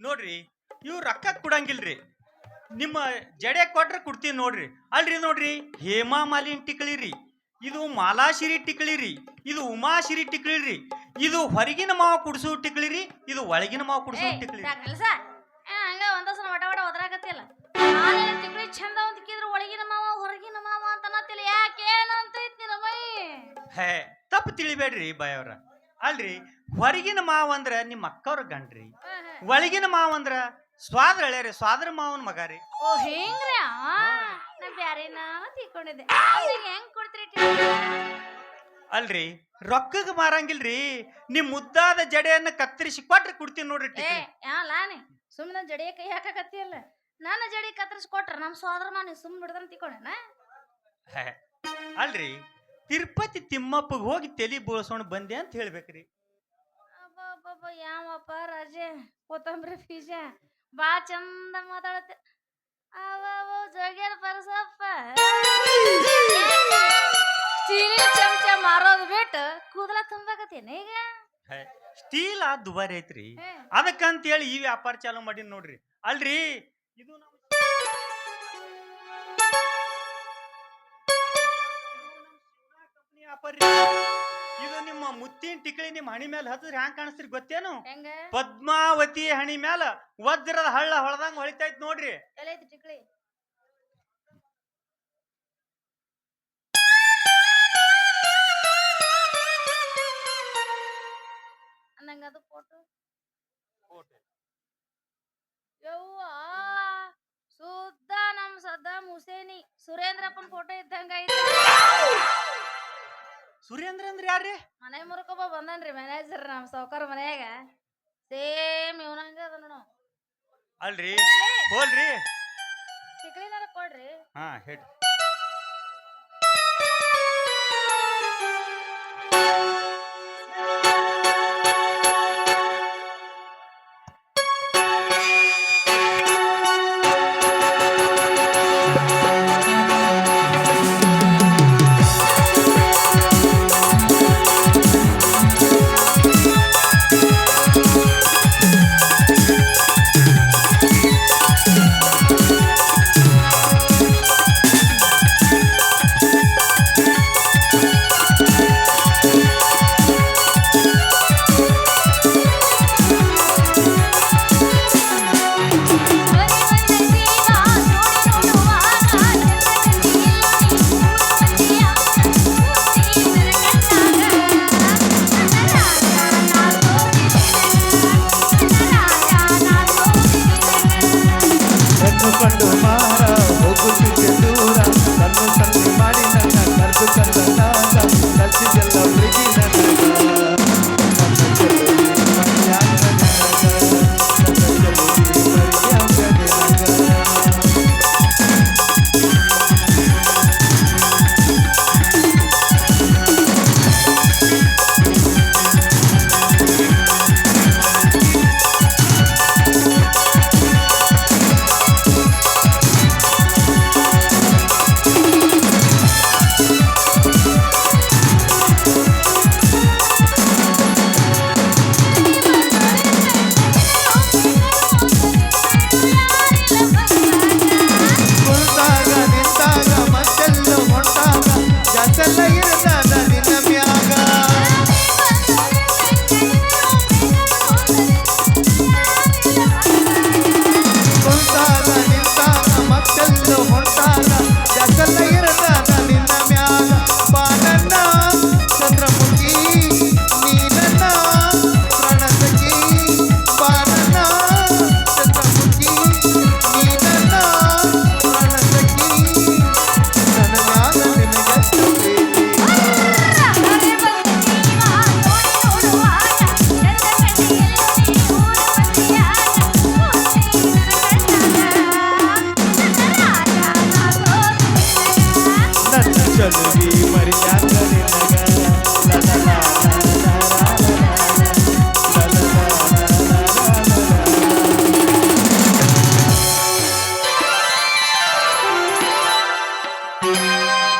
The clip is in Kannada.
ನೋಡ್ರಿ ಇವ್ ರೊಕ್ಕ ಕೊಡಂಗಿಲ್ರಿ. ನಿಮ್ಮ ಜಡೆ ಕೊಟ್ರೆ ಕೊಡ್ತೀನಿ ನೋಡ್ರಿ. ಅಲ್ರಿ ನೋಡ್ರಿ ಹೇಮಾ ಮಾಲಿನ್ ಟಿಕ್ಳಿರಿ ಇದು ಮಾಲಾಶಿರಿ ಟಿಕ್ಳಿ ರೀ ಇದು ಉಮಾಶಿರಿ ಟಿಕ್ಳಿರಿ ರೀ ಇದು ಹೊರಗಿನ ಮಾವ ಕುಡಿಸೋ ಟಿಕ್ಳಿರಿ ಇದು ಒಳಗಿನ ಮಾವ ಕುಡಿಸೋ ಟಿಕಳಿ ಕೆಲಸ? ಹಂಗ ಒಂದ ಸಲ ವಟ ವಟ ಒದರಾಕತ್ತಿಲ್ಲ ನಾಳೆ ತಿಂಗಳು ಚಂದ ಅಂತಿಕಿದ್ರೆ ಒಳಗಿನ ಮಾವ ಹೊರಗಿನ ಮಾವ ಅಂತ ಅನ್ನತ್ತಿಲ್ಲ ಯಾಕೆ ಏನಂತ ಐತಿ ನಿನ್ನ ಹೇ ತಪ್ಪು ತಿಳಿಬೇಡ್ರಿ ಬಾಯವ್ರ. ಅಲ್ರಿ ಹೊರಗಿನ ಮಾವ ಅಂದ್ರ ನಿಮ್ಮ ಅಕ್ಕವ್ರ ಗಂಡ್ರಿ. ಒಳಗಿನ ಮಾವ ಅಂದ್ರ ಸ್ವಾದ್ರ ಎಳ್ಯಾರಿ ಸ್ವಾದ್ರ ಮಾವನ ಮಗ ರೀ. ಓ ಹೆಂಗ್ರಿ ನಾ ಬ್ಯಾರೇನ ತಿಳ್ಕೊಂಡಿದ್ದೆ. ಅವ್ನಿಗೆ ಹೆಂಗ್ ಕೊಡ್ತೀರಿ? ಅಲ್ರಿ ರೊಕ್ಕಕ್ಕೆ ಮಾರಂಗಿಲ್ರಿ ನಿಮ್ ಮುದ್ದಾದ ಜಡೆಯನ್ನ ಕತ್ತರಿಸಿ ಕೊಟ್ರೆ ಕೊಡ್ತೀನಿ ನೋಡ್ರಿ ಏ ಟಿಕ್ಳಿ ಯಾಲಾನಿ ಸುಮ್ಮನೆ ಜಡಿಯ ಕೈ ಹಾಕಕತ್ತಿಯಲ್ಲ. ನಾನು ಜಡಿ ಕತ್ತರಿಸಿ ಕೊಟ್ರ ನಮ್ಮ ಸೋದರ ಮಾನಿ ಸುಮ್ ಬಿಡ್ದನ್ ತಿಳ್ಕೊಂಡೇನ? ಹೇ, ಅಲ್ರಿ ತಿರುಪತಿ ತಿಮ್ಮಪ್ಪಗೆ ಹೋಗಿ ತಲೆ ಬೋಳ್ಸೋಣ ಬಂದೆ ಅಂತ ಹೇಳ್ಬೇಕ್ರಿ. ಅಬ್ಬಬ್ಬಬ್ಬ ಯಾವಪ್ಪ ರಜೆ? ಕೊತ್ತಂಬರಿ ಬೀಜ ಬಾ ಚಂದ ಮಾತಾಡತ್ತೆ. ಅವ ಜೋಗ್ಯಾರ ಪರಸಪ್ಪ. ಚೀಲಿ ಚಮಚ ಮಾರೋದು ಬಿಟ್ಟು ಕೂದಲ ತುಂಬಾಕತ್ತೇನ ಈಗ? ಸ್ಟೀಲ್ ಆ ದುಬಾರಿ ಐತ್ರಿ. ಅದಕ್ಕಂತ ಹೇಳಿ ಈ ವ್ಯಾಪಾರ ಚಾಲೂ ಮಾಡಿ ನೋಡ್ರಿ. ಅಲ್ರಿ ಇದು ನಮ್ಮ ಕಂಪ್ನಿ ವ್ಯಾಪಾರ. ಮುತ್ತಿನ ಟಿಕಳಿ ನಿಮ್ಮ ಹಣಿ ಮೇಲೆ ಹತ್ತಿದ್ರೆ ಹ್ಯಾಂಗ ಕಾಣಿಸ್ತೀರಿ ಗೊತ್ತೇನು? ಹೆಂಗ? ಪದ್ಮಾವತಿ ಹಣಿ ಮ್ಯಾಲ ವಜ್ರದ ಹಳ್ಳ ಹೊಳದಂಗ ಹೊಳಿತೈತೆ ನೋಡ್ರಿ. ಎಲ್ಲೈತಿ ಟಿಕ್ಳಿ? ಅಂದಂಗ ಅದು ಫೋಟೋ ಯವ್ವ ಸುದ್ದ ನಮ್ ಸದ್ದಾಮ್ ಹುಸೇನಿ. ಸುರೇಂದ್ರಪ್ಪನ್ ಫೋಟೋ ಇದ್ದಂಗ ಐತಿ. ಸುರೇಂದ್ರ ಯಾರು ಯಾರ್ರಿ? ಮನೆ ಮುರ್ಕೊಬ ಬಂದನ್ರಿ ಮ್ಯಾನೇಜರ್ ನಮ್ ಸಾವ್ಕಾರ ಮನ್ಯಾಗ. ಸೇಮ್ ಇವನಂಗ ಅದ ನೋಡು. ಅಲ್ರಿ? ಹೋಲ್ರಿ? ಸಿಕ್ಲಿನಾರ ಕೊಡ್ರಿ. ಹಾ ಹೇಳ್ರಿ. Thank you.